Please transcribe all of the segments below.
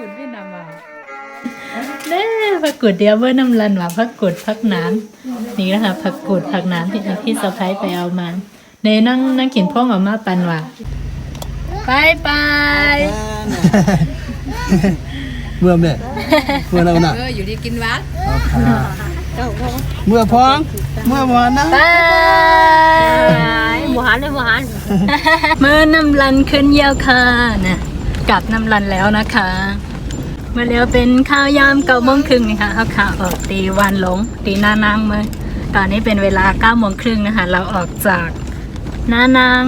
กุดเวียดนามมาเน่ผักกุดเดียวเบอร์น้ำรันว่าผักกุดผักน้ำนี่นะคะผักกุดผักน้ำที่พี่สะพ้ายไปเอามาเนนั่งนั่งกินพ่องออกมาปันว่ะไปไปเมื่อมเนี่ยเมื่อเราน่ะเอออยู่ดีกินวัดเมื่อพองเมื่อวานนะไปหมูหันเลยหมูหันเมื่อน้ำรันขึ้นเยี่ยวค่ะนะกลับน้ำรันแล้วนะคะเมื่อแล้วเป็นข้าวยามเก้าโมงครึ่งนะคะเอาข่าวออกตีวันหลงตีหน้านางเมื่อตอนนี้เป็นเวลาเก้าโมงครึ่งนะคะ เราออกจากหน้านาง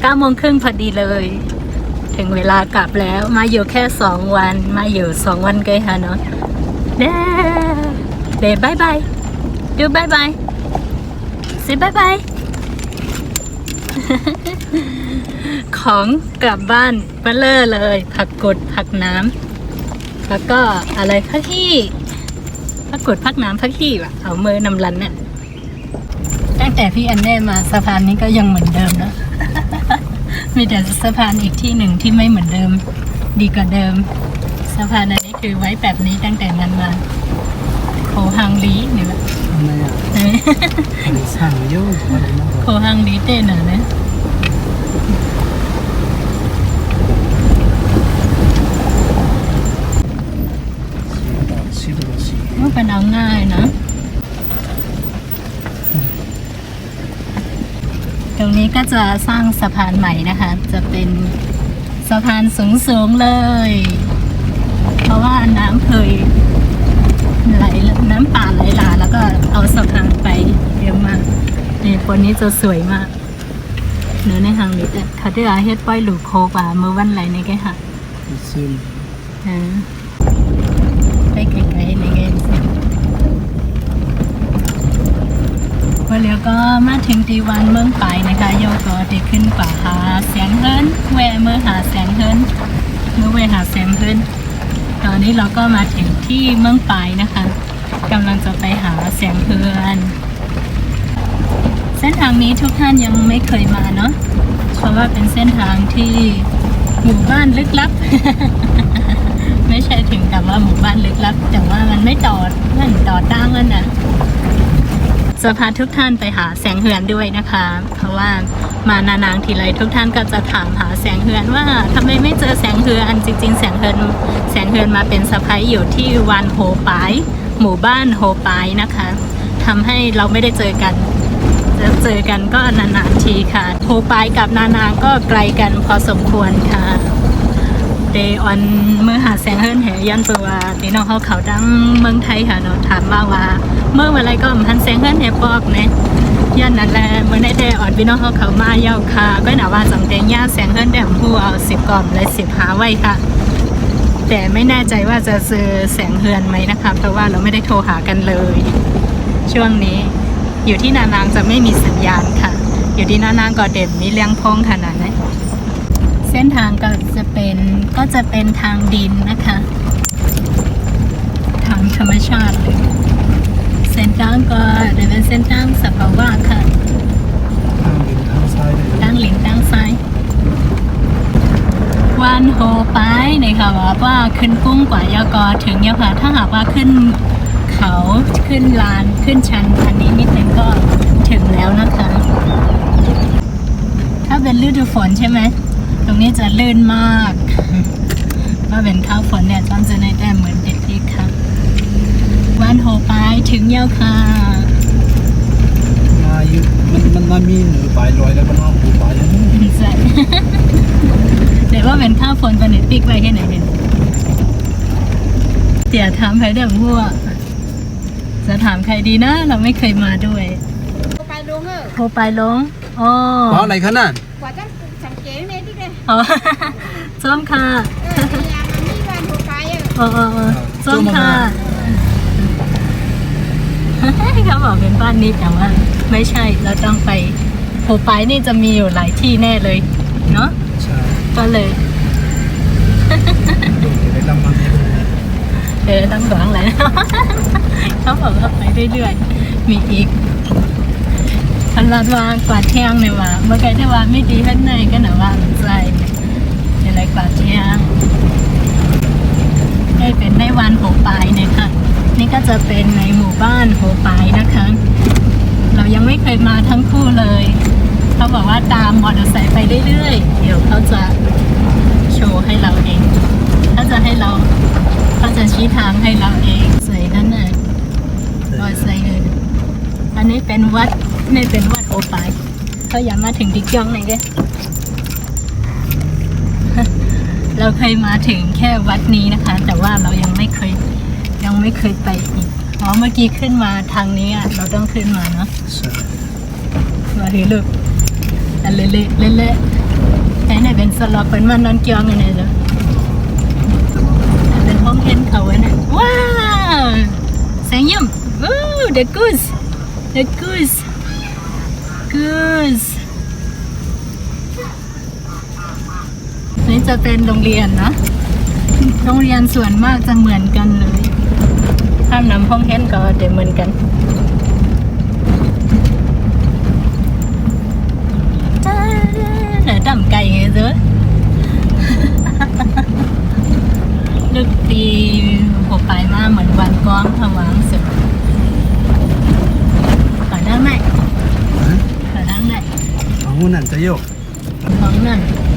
เก้าโมงครึ่งพอดีเลย ถึงเวลากลับแล้วมาอยู่แค่สองวันมาอยู่สองวันเกยค่ะเนาะเด้เด้บายบายดูบายบายสิบายบายของกลับบ้านเบลเลอร์เลย ผักกดผักน้ำ แล้วก็อะไรผักขี้ผักกดผักน้ำผักขี้ว่ะเอามือนำรันเนี่ยตั้งแต่พี่อันเน่มาสะพานนี้ก็ยังเหมือนเดิมนะ มีแต่สะพานอีกที่หนึ่งที่ไม่เหมือนเดิม ดีกว่าเดิม สะพานอันนี้คือไว้แบบนี้ตั้งแต่นั้นมาโคฮังลีนี่แหละทำไมอะสั่งโย่วันนี้นะโคฮังลีเต้นอะนะ มันเป็นเอาง่ายนะ ตรงนี้ก็จะสร้างสะพานใหม่นะคะ จะเป็นสะพานสูงๆเลย เพราะว่าน้ำเคยไหลน้ำป่าไหลหลาแล้วก็เอาสะพานไปเยอะมากนี่คนนี้จะสวยมากเนื้อในหางนี้แต่คาเดอาเฮ็ดป้อยหลูโคป่าเมื่อวันไหลในแกค่ะซึมอ่า แล้วก็มาถึงตีวันเมืองไปนะคะโยก็ได้ขึ้นป่าหาแสงเฮิรนแวเมื่อหาแสงเฮิรนเมื่อแวหาแสงเฮิรนตอนนี้เราก็มาถึงที่เมืองไปนะคะกำลังจะไปหาแสงเฮือนเส้นทางนี้ทุกท่านยังไม่เคยมาเนาะเพราะว่าเป็นเส้นทางที่หมู่บ้านลึกลับ ไม่ใช่ถึงกับว่าหมู่บ้านลึกลับ แต่ว่ามันไม่ต่อนั่นต่อตั้งนั่นนะ จะพาทุกท่านไปหาแสงเฮือนด้วยนะคะ เพราะว่ามานานางทีไรทุกท่านก็จะถามหาแสงเฮือนว่าทำไมไม่เจอแสงเฮือนจริง ๆ แสงเฮือนแสงเฮือนมาเป็นสะพายอยู่ที่วันโฮปายหมู่บ้านโฮปายนะคะทำให้เราไม่ได้เจอกันจะเจอกันก็นานๆทีค่ะโฮปายกับนานางก็ไกลกันพอสมควรค่ะเดออนเมื่อหาแสงเฮิรนแหยันตัวตีน้องเขาเขาดังเมืองไทยค่ะเนาะถามมาว่า เมื่อวันไรก็มันแสงเฮิรนแหปอกเนี่ยยันนั่นแหละเมื่อในแต่อ่อนพี่น้องเขาเขามาเย้าค่ะก็หนาว่าจังเตงย่าแสงเฮิรนได้ของผู้เอาสิบกล่อมและสิบหาไว้ค่ะ แต่ไม่แน่ใจว่าจะเจอแสงเฮือนไหมนะคะเพราะว่าเราไม่ได้โทรหากันเลย ช่วงนี้อยู่ที่นานางจะไม่มีสัญญาณค่ะ อยู่ที่นานางก็เด่นมีเลี้ยงพงขนาดไหนเส้นทางก็จะเป็นก็จะเป็นทางดินนะคะ ทางธรรมชาติเลย เส้นทางก็จะเป็นเส้นทางสภาวะค่ะทางดินทางซ้ายเลยตั้งหลินตั้งซ้ายวันโฮไปเนี่ยค่ะว่าว่าขึ้นกุ้งกว่ายากอถึงยาค่ะถ้าหากว่าขึ้นเขาขึ้นลานขึ้นชันอันนี้นิดนึงก็ถึงแล้วนะคะ ถ้าเป็นฤดูฝนใช่ไหมตรงนี้จะลื่นมาก ถ้าเป็นข้าวฝนเนี่ยจำจะในแต่เหมือนเด็ดที่ค่ะ วันโฮไปถึงเย้าค่ะมาอยู่มันมันมามีหนูปลายลอยแล้วก็น้องหูปลายอย่นี้ใช่เดี๋ยวว่าเป็นข้าวฝนตอนนี้ปิกไว้แค่ไหนเนี่ยเดี๋ยวถามใครเดี๋ยวพวกจะถามใครดีนะ เราไม่เคยมาด้วยไปลงเออโทรไปลงอ๋อเพราะอะไรขนาดกว่าจะสังเกตเมดิเลยอ๋อส้มค่ะเออพยายามมันมีวันหัวไปเออเออเออเออส้มค่ะ เขาบอกเป็นบ้านนี้แต่ว่าไม่ใช่เราต้องไปโพไปนี่จะมีอยู่หลายที่แน่เลย เนาะใช่ก็เลยดูไปลำมันเนี่ยเออต้องหลวงเลยเขาบอกว่าไปเรื่อยๆมีอีกพันลาดว่ากวาดเที่ยงเนี่ยว่าเมื่อไกลที่ว่าไม่ดีข้างในก็หนาว่ามันใจอะไรกวาดเที่ยงเป็นในวันโหปายเนี่ยค่ะ นี่ก็จะเป็นในหมู่บ้านโหปายนะคะ เรายังไม่เคยมาทั้งคู่เลย เขาบอกว่าตามมอเตอร์ไซค์ไปเรื่อยๆ เดี๋ยวเขาจะโชว์ให้เราเองเขาจะให้เราเขาจะชี้ทางให้เราเองใส่นั่นน่ะรอยใส่เลยอันนี้เป็นวัดนี่เป็นวัดโอปายเขาอยากมาถึงดิกยองไหนเด้เราเคยมาถึงแค่วัดนี้นะคะ แต่ว่าเรายังไม่เคย ไม่เคยไปอีกอ๋อเมื่อกี้ขึ้นมาทางนี้อะเราต้องขึ้นมาเนาะใช่มาทีลูกอันเละเละเละเละไอ้นี่เป็นสล็อกเป็นมันนอนเกียงไงเนี่ยจ้ะอันเป็นห้องเห็นเขาไว้นะว้าวแสงยิ้มวู้ the goose the goose goose นี่จะเป็นโรงเรียนนะ โรงเรียนส่วนมากจะเหมือนกันเลย ถ้านำห้องเห็นก็จะเหมือนกัน để tầm cày ở dưới Đức đi một bài ma mình hoàn con không hoàn sự Ở đó này Ở đó này เอาหุ่นนั่นจะโยก Món này จิบเ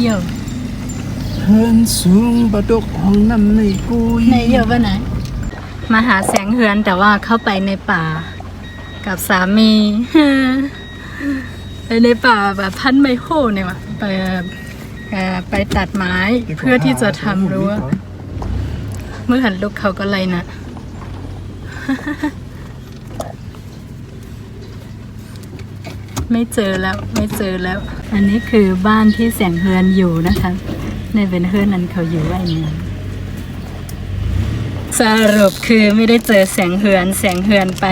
Đây giờ เฮินสูงบะดกห้องน้ำในกุย Này giờ bên này มาหาแสงเฮือนแต่ว่าเข้าไปในป่า กับสามีไปในป่าแบบพันไมโครเนี่ยว่ะไปเอ่อไปตัดไม้เพื่อที่จะทำรั้วเมื่อหันลูกเขาก็เลยนะ ไม่เจอแล้วไม่เจอแล้ว อันนี้คือบ้านที่แสงเฮือนอยู่นะคะในเป็นเฮือนนั้นเขาอยู่ไว้นี่สรุปคือไม่ได้เจอแสงเฮือนแสงเฮือนไป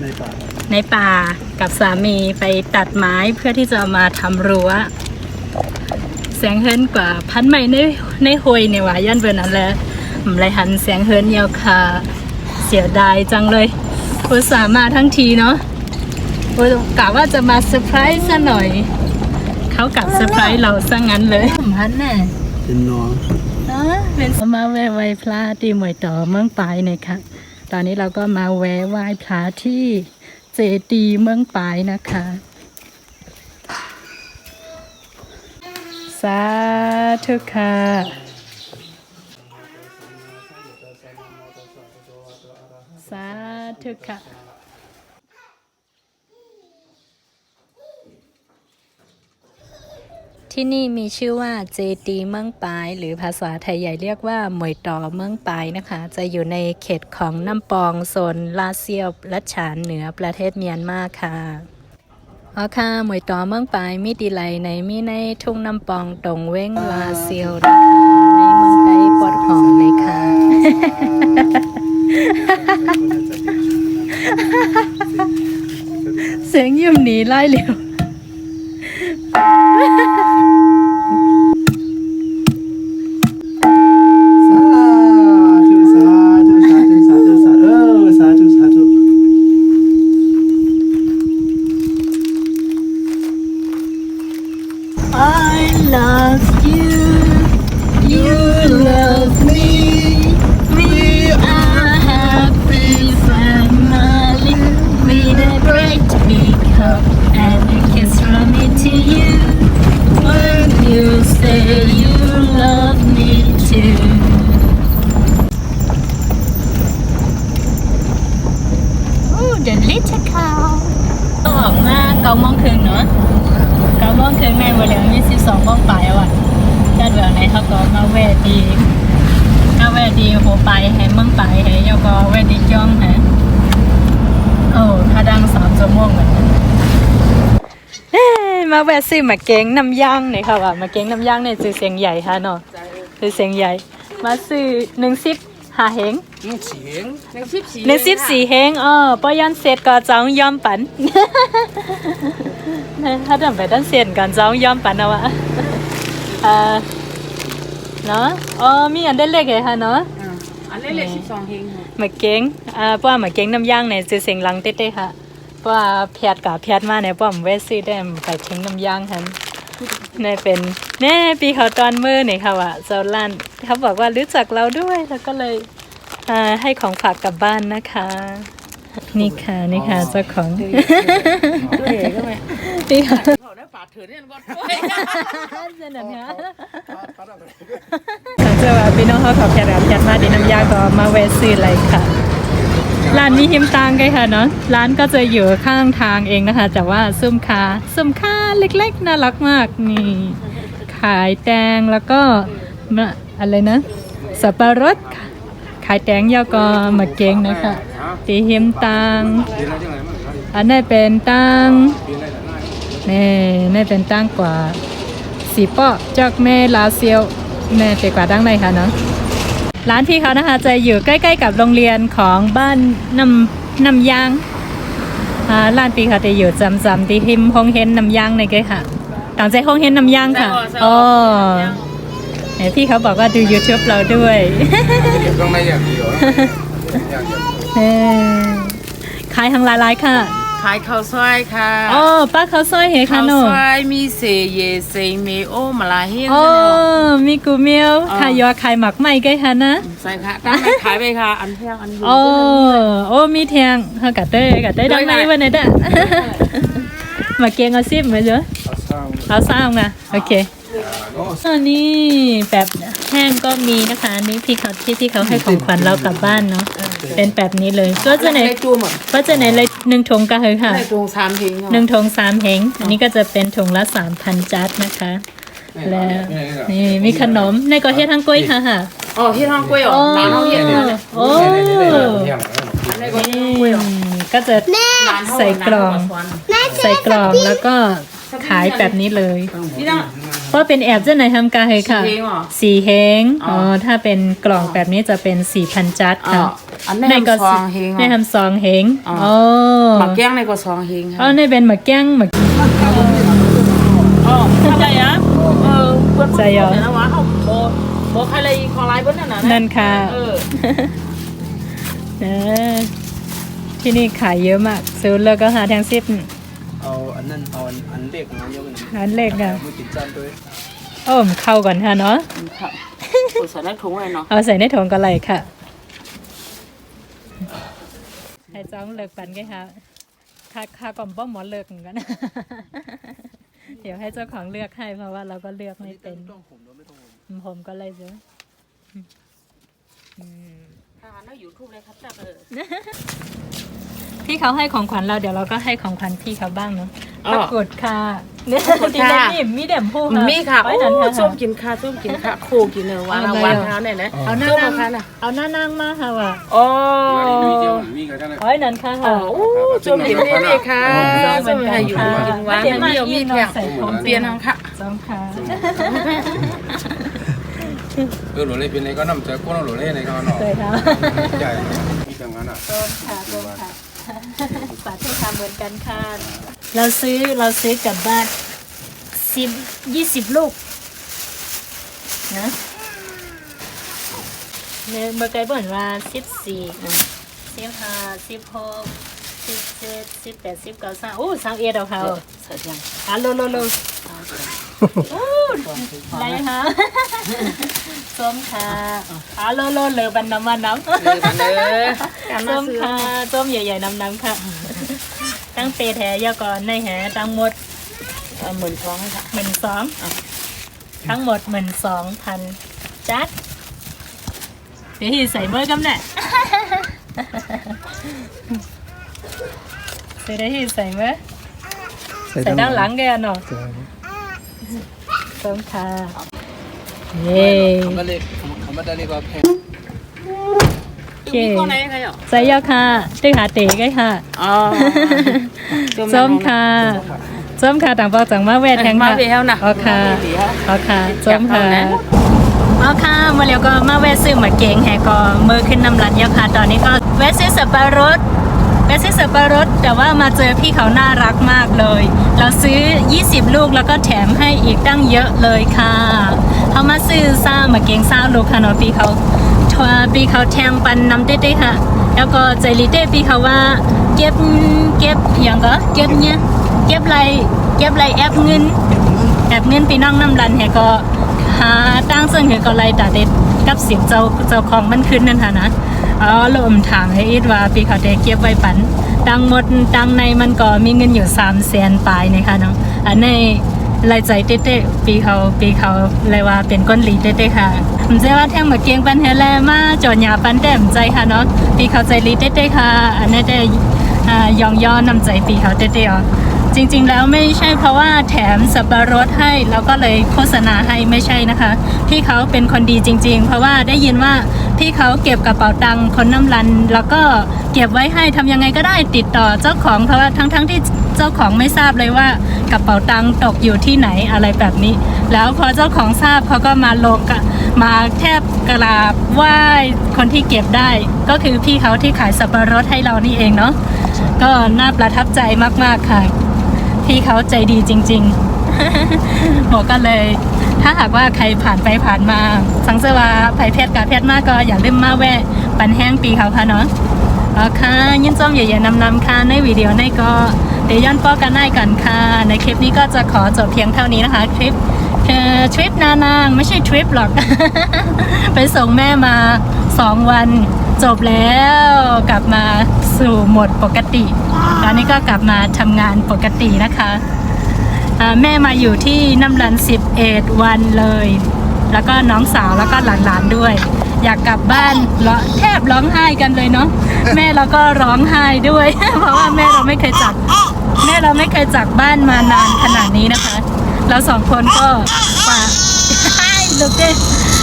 ในป่าในป่ากับสามีไปตัดไม้เพื่อที่จะมาทำรั้วแสงเฮิรนกว่าพันใหม่ในในหวยเนี่ยว่ายันเบอร์นั้นและผมเลยหันแสงเฮิรนยาวค่ะเสียดายจังเลยอุตส่าห์มาทั้งทีเนาะ กะว่าจะมาเซอร์ไพรส์ซะหน่อย เขากลับเซอร์ไพรส์เราซะงั้นเลยผมพันแน่เป็นน้องเนาะเป็นมาแวะไหว้พระที่หมวยต่อเมืองปายเนี่ยค่ะตอนนี้เราก็มาแวะไหว้พระที่เจดีย์เมืองปายนะคะ สาธุค่ะสาธุค่ะ ที่นี่มีชื่อว่าเจดีเมืองปาย หรือภาษาไทยใหญ่เรียกว่าหมวยต่อเมืองปายนะคะ จะอยู่ในเขตของน้ำปองโซนลาเซียวและฉานเหนือประเทศเมียนมาค่ะอ๋อค่ะหมวยต่อเมืองปายมีดีไลในมีในทุ่งน้ำปองตรงเว้งลาเซียวในเมืองไทยปอดหอมเลยค่ะเสียงยิ้มหนีไล่เร็ว มาแวะซื้อหมาเก้งน้ำย่างหน่อยค่ะว่าหมาเก้งน้ำย่างเนี่ยซื้อเสียงใหญ่ค่ะเนาะซื้อเสียงใหญ่ มาซื้อหนึ่งสิบห้าเฮงหนึ่งเสียงหนึ่งสิบสี่เฮงอ๋อปอยันเสร็จก็จ้องยอมปันถ้าทำไปด้านเสียนก่อนจ้องยอมปันเอาวะเอ่อเนาะอ๋อมีอันได้เล็กเลยค่ะเนาะอันเล็กๆสิบสองเฮงหมาเก้งอ่าเพราะว่าหมาเก้งน้ำย่างเนี่ยจะเสียงหลังเต้ๆค่ะป ว่าแพทย์กับแพทย์มาเนี่ยป้อมเวสซี่ได้ไปเค็งน้ำยางหันนี่เป็นแน่ปีเขาตอนมือนี่ค่ะว่าเจ้าล้านเขาบอกว่ารู้จักเราด้วยแล้วก็เลยอ่าให้ของฝากกลับบ้านนะคะ นี่ค่ะนี่ค่ะเจ้าของนี่ค่ะเขาได้ปาดถือเนี่ยก็เส้นนั้นค่ะหลังจากว่าพี่น้องเขาขับแพทย์กับแพทย์มาดีน้ำยาก็มาเวสซี่เลยค่ะ ร้านนี้หิมตังกันค่ะเนาะร้านก็จะอยู่ข้างทางเองนะคะ แต่ว่าซุ้มคาซุ้มคาเล็กๆน่ารักมากนี่ ขายแตงแล้วก็มะอะไรนะสับปะรดขายแตงยอก็มาเกงนะคะตีหิมตังอันนี้เป็นตังนี่นี่เป็นตังกว่าสีเปาะจากแม่ลาเซียวแม่เจกว่าดังในค่ะเนาะ ร้านพี่เขานะคะ จะอยู่ใกล้ๆกับโรงเรียนของบ้านน้ำน้ำยางอ่าร้านพี่เขาจะอยู่จำๆที่หิมฮงเฮนน้ำยางในเกยค่ะต่างใจฮงเฮนน้ำยางค่ะอ๋อไหนพี่เขาบอกว่าดู YouTube เราด้วยต้องไม่อย่างเดียวนะอย่างเดียวเออขายทางหลายๆค่ะขายข้าวซอยค่ะอ๋อป้าเขาวซอยเฮค่ะข้าวหนูซอยมีเสเยเซเมโอมาลาเฮียนอ๋อมีกูเมียวค่ะยอขายหมักไหมเกยค่ะนะใส่ค่ะตั้งแต่ขายไปค่ะ อันเพียงอันอยู่โอ้โอ้มีเทียงเฮากะเต้กะเต้ดังไหนวันไหนเด้อมาเกียงเอาซิมมาเจอเอาสร้างเอาซ้ำนะโอเคอันนี้แบบแห้งก็มีนะคะอันนี้พี่เขาที่ที่เขาให้ของขวัญเรากลับบ้านเนาะ เป็นแบบนี้เลย ก็จะไหนในจูหมดก็จะไหนเลยหนึ่งถุงก็คือค่ะในจูสามเพลงหนึ่งถุงสามเหงอันนี้ก็จะเป็นถุงละสามพันจัดนะคะ แล้วนี่มีขนมในก็เฮ็ดทั้งกล้วยค่ะค่ะอ๋อที่ห้องกล้วยอ๋อโอ้ร้านห้องเฮียนเนี่ยโอ้อันนี้ก็นี่กล้วยอ๋อก็จะร้านเท่าใส่กล่อง ใส่กล่องแล้วก็ขายแบบนี้เลยนี่ต้องเพราะเป็นแอบเจ้าไหนทำกาเลยค่ะ สี่เฮงเหรอสี่เฮงอ๋อ๋ออถ้าเป็นกล่องแบบนี้จะเป็นสี่พันจัดอ๋อค่ะ อันนี้ในก็ซองเฮงในอ๋อทำซองเฮงอ๋ออ๋อหมักแก้งในก็ซองเฮงอ๋อค่ะในเป็นหมึกแก้งหมึกอ๋อทำไรอะเออเพื่อนใจเหรอเดี๋ยวนะวะเขาโบโบใครเลยของไลน์เพื่อนนั่นน่ะนั่นค่ะเออเออที่นี่ขายเยอะมาก ซื้อแล้วก็หาแทงซิปเอาอันนั้นเอาอันเล็กมาเยอะกันอันเล็กอะมือกินจานด้วยโอ้มเข้าก่อนค่ะเนาะค่ะใส่ในถุงเลยเนาะเอาใส่ในถุงก็เลยค่ะ ให้จ้องเลิกปันกันค่ะค่าค่ากล่อมป้อมหมอเลิกเหมือนกัน เดี๋ยวให้เจ้าของเลือกให้เพราะว่าเราก็เลือกไม่เป็นต้องผมด้วยไม่ต้องผมผมก็เลยเจออืมอาหารในยูทูบเลยครับจ้าเออ พี่เขาให้ของขวัญเราเดี๋ยวเราก็ให้ของขวัญพี่เขาบ้างเนาะอ๋อปรากฏค่ะเนี่ยปรากฏดีค่ะนะนี่มีเด่มพูค่ะมีค่ะไว้โอ้นั่นค่ะส้มกินค่ะส้มกินค่ะโคกินเนอะวันละวันเท้าเนี่ยนะเอาหน้าส้มนั่งค่ะน่ะเอาหน้านั่งมาค่ะว่ะโอ้มีกันกันนะไว้นั่นค่ะอ๋อค่ะโอ้ส้มกินนี่เลยค่ะส้มให้อยู่กินหวานเดี๋ยวมาเดียวมีอีกแข่งใส่ของเปลี่ยนทางค่ะสองค่ะเออหลุดเลยเป็นในก็น้ำเจอกุ้งหลุดเลยในก็หน่อเลยค่ะใหญ่มีจังงั้นอะต้นค่ะต้นค่ะ สาธุค่ะเหมือนกันค่ะ เราซื้อเราซื้อกลับบ้านสิบยี่สิบลูกนะเนี่ยเมื่อกี้บอกว่าสิบสี่สิบห้าสิบหกสิบเจ็ดสิบแปดสิบเก้าสามโอ้สามเอ็ดเอาค่ะใส่ยังอะโลโลโลโอ้ ได้ค่ะส้มค่ะอะโลโลเหลือบันน้ำมันน้ำเลยมาเลยการมาส้มซื้อค่ะส้มใหญ่ๆน้ำๆค่ะ ตั้งเปรแถยาก่อนในแหตั้งหมดเหมือนท้องค่ะหมื่นสองทั้งหมดหมื่นสองพันจัดเดี๋ยวที่ใส่เบอร์กำแน่เดี๋ยวที่ใส่เบอร์ใส่ด้านหลังแกเนาะ ส้มค่ะเย้คำว่าเล็กคำว่าได้นี่ก็แพงโอเคมีคนไหนใครอะใส่ยาค่ะตึกหาเต๋ก็ค่ะอ๋อส้มค่ะส้มค่ะต่างปอกต่างมาแวดแทงมาค่ะเบี้ยวนะอ๋อค่ะมาเบี้ยวอ๋อค่ะส้มค่ะอยากเอานะอ๋อค่ะมาแล้วก็มาแวะซื้อหมาเก่งแฮก็มือขึ้นน้ำรันยาค่ะ ตอนนี้ก็แวะซื้อสับปะรด แวะซื้อสับปะรดแต่ว่ามาเจอพี่เขาน่ารักมากเลย เราซื้อ 20 ลูกแล้วก็แถมให้อีกตั้งเยอะเลยค่ะเขามาซื้อซ่าหมาเก่งซ่าลูกค่ะเนาะพี่เขาทวปีเขาแทงปันน้ำเต้ๆค่ะ แล้วก็ใจลิเต้ปีเขาว่าเก็บเก็บอย่างก็เก็บเนี่ยเก็บไรเก็บไรแอปเงินแอบเงินพี่น้องน้ำรันแหก็หาตั้งซึ่งเหก็ไรตาเด็ดกับเสียงเจ้าเจ้าของมันขึ้นนั่นค่ะนะ อ๋อลมถามให้อิดว่าปีเขาได้เก็บไว้ปันตังหมดตังในมันก็มีเงินอยู่สามแสนปลายนะคะเนาะอันในรายใจเต้ๆปีเขาปีเขาเลยว่าเป็นก้นหลีเต้ๆค่ะผมจะว่าแท่งมาเกียงปันเฮแลมาจอดหยาปันแต้มใจค่ะเนาะปีเขาใจหลีเต้ๆค่ะ อันนี้ได้ ยองย่อนำใจปีเขาเต้ๆอ๋อจริงๆแล้วไม่ใช่เพราะว่าแถมสับปะรดให้แล้วก็เลยโฆษณาให้ไม่ใช่นะคะ พี่เขาเป็นคนดีจริง ๆ เพราะว่าได้ยินว่าพี่เขาเก็บกระเป๋าตังค์คนน้ำรัน แล้วก็เก็บไว้ให้ทำยังไงก็ได้ติดต่อเจ้าของเพราะว่าทั้งๆที่เจ้าของไม่ทราบเลยว่ากระเป๋าตังค์ตกอยู่ที่ไหนอะไรแบบนี้ แล้วพอเจ้าของทราบเขาก็มาลงมาแทบกราบไหว้คนที่เก็บได้ ก็คือพี่เขาที่ขายสับปะรดให้เรานี่เองเนาะก็น่าประทับใจมากๆค่ะ พี่เขาใจดีจริงๆหมอก็เลย ถ้าหากว่าใครผ่านไปผ่านมาสังเสวาไผ่เพชรกาเพชรมากก็อย่าลืมมาแวะปันแห้งปีเขาค่ะเนาะเอค่ะยินจอมใหญ่ๆนำๆค่ะในวิดีโอในก็เดี๋ยวย้อนป้อกันได้กันค่ะ ในคลิปนี้ก็จะขอจบเพียงเท่านี้นะคะ คลิป เอ่อทริปนานางไม่ใช่ทริปหรอก ไปส่งแม่มาสองวันจบแล้วกลับมาสู่โหมดปกติ ตอนนี้ก็กลับมาทำงานปกตินะคะแม่มาอยู่ที่น้ำรัน11วันเลย แล้วก็น้องสาวแล้วก็หลานๆด้วย อยากกลับบ้านร้อแทบร้องไห้กันเลยเนาะแม่เราก็ร้องไห้ด้วย เพราะว่าแม่เราไม่เคยจากแม่เราไม่เคยจากบ้านมานานขนาดนี้นะคะ เราสองคนก็กว่าลูกเด้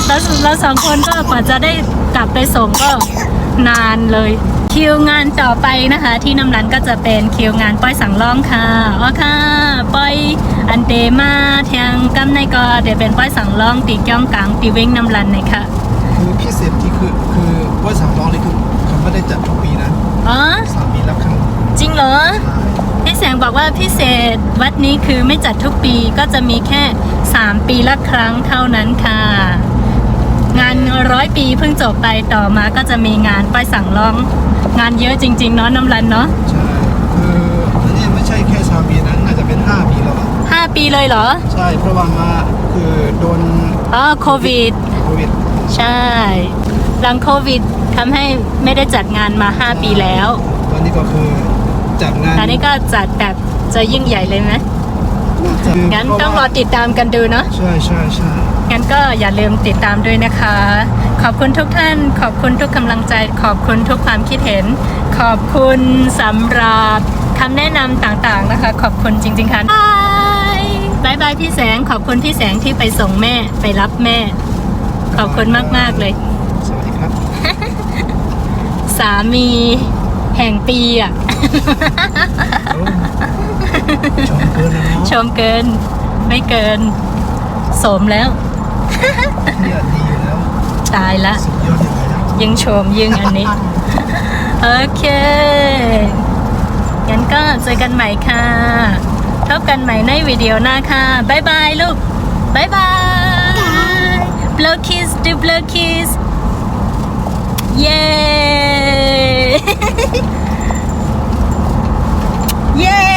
เราเราสองคนก็กว่าจะได้กลับไปส่งก็นานเลยคิวงานต่อไปนะคะ ที่น้ำรันก็จะเป็นคิวงานป้อยสังล่องค่ะอ๋อค่ะป้อยอันเดมาเทียงกำในก็เดี๋ยวเป็นป้อยสังล่องตีก้องกลางตีเว้งน้ำรันเลยค่ะคือพิเศษที่คือคือว่าสามร้องนี่คือเขาไม่ได้จัดทุกปีนะอ๋อสามปีแล้วครั้งจริงเหรอ พี่แสงบอกว่าพิเศษวัดนี้คือไม่จัดทุกปีก็จะมีแค่ 3 ปีละครั้งเท่านั้นค่ะ งานร้อยปีเพิ่งจบไปต่อมาก็จะมีงานป้ายสั่งร้อง งานเยอะจริง ๆ เนาะน้ำรันเนาะใช่คืออันนี้ไม่ใช่แค่สามปีนะน่าจะเป็นห้าปีแล้วอะห้าปีเลยเหรอใช่เพราะว่ามาคือโดนอ๋อโควิด โควิดใช่หลังโควิดทำให้ไม่ได้จัดงานมา 5 ปีแล้ว ตอนนี้ก็คือ จัดงานตอนนี้ก็จัดแบบจะยิ่งใหญ่เลยไหมจัดงั้นต้องรอติดตามกันดูเนาะใช่ใช่ใช่งั้นก็อย่าลืมติดตามด้วยนะคะ ขอบคุณทุกท่าน ขอบคุณทุกกำลังใจ ขอบคุณทุกความคิดเห็น ขอบคุณสำหรับคำแนะนำต่างๆนะคะ ขอบคุณจริง ๆค่ะบายบายบายพี่แสง ขอบคุณพี่แสงที่ไปส่งแม่ไปรับแม่ ขอบคุณมากๆเลย สวัสดีครับ สามีแห่งปีอะโอ้ ชมเกินแล้วเนาะชมเกิน ไม่เกิน สมแล้วเที่ยดีอยู่แล้วตายละ สุดยอดอยู่แล้วยิ่งชมยิ่งอันนี้ โอเคงั้นก็เจอกันใหม่ค่ะพบกันใหม่ในวิดีโอหน้าค่ะบายบายลูกบายบาย blow kiss do blow kiss เย้ เ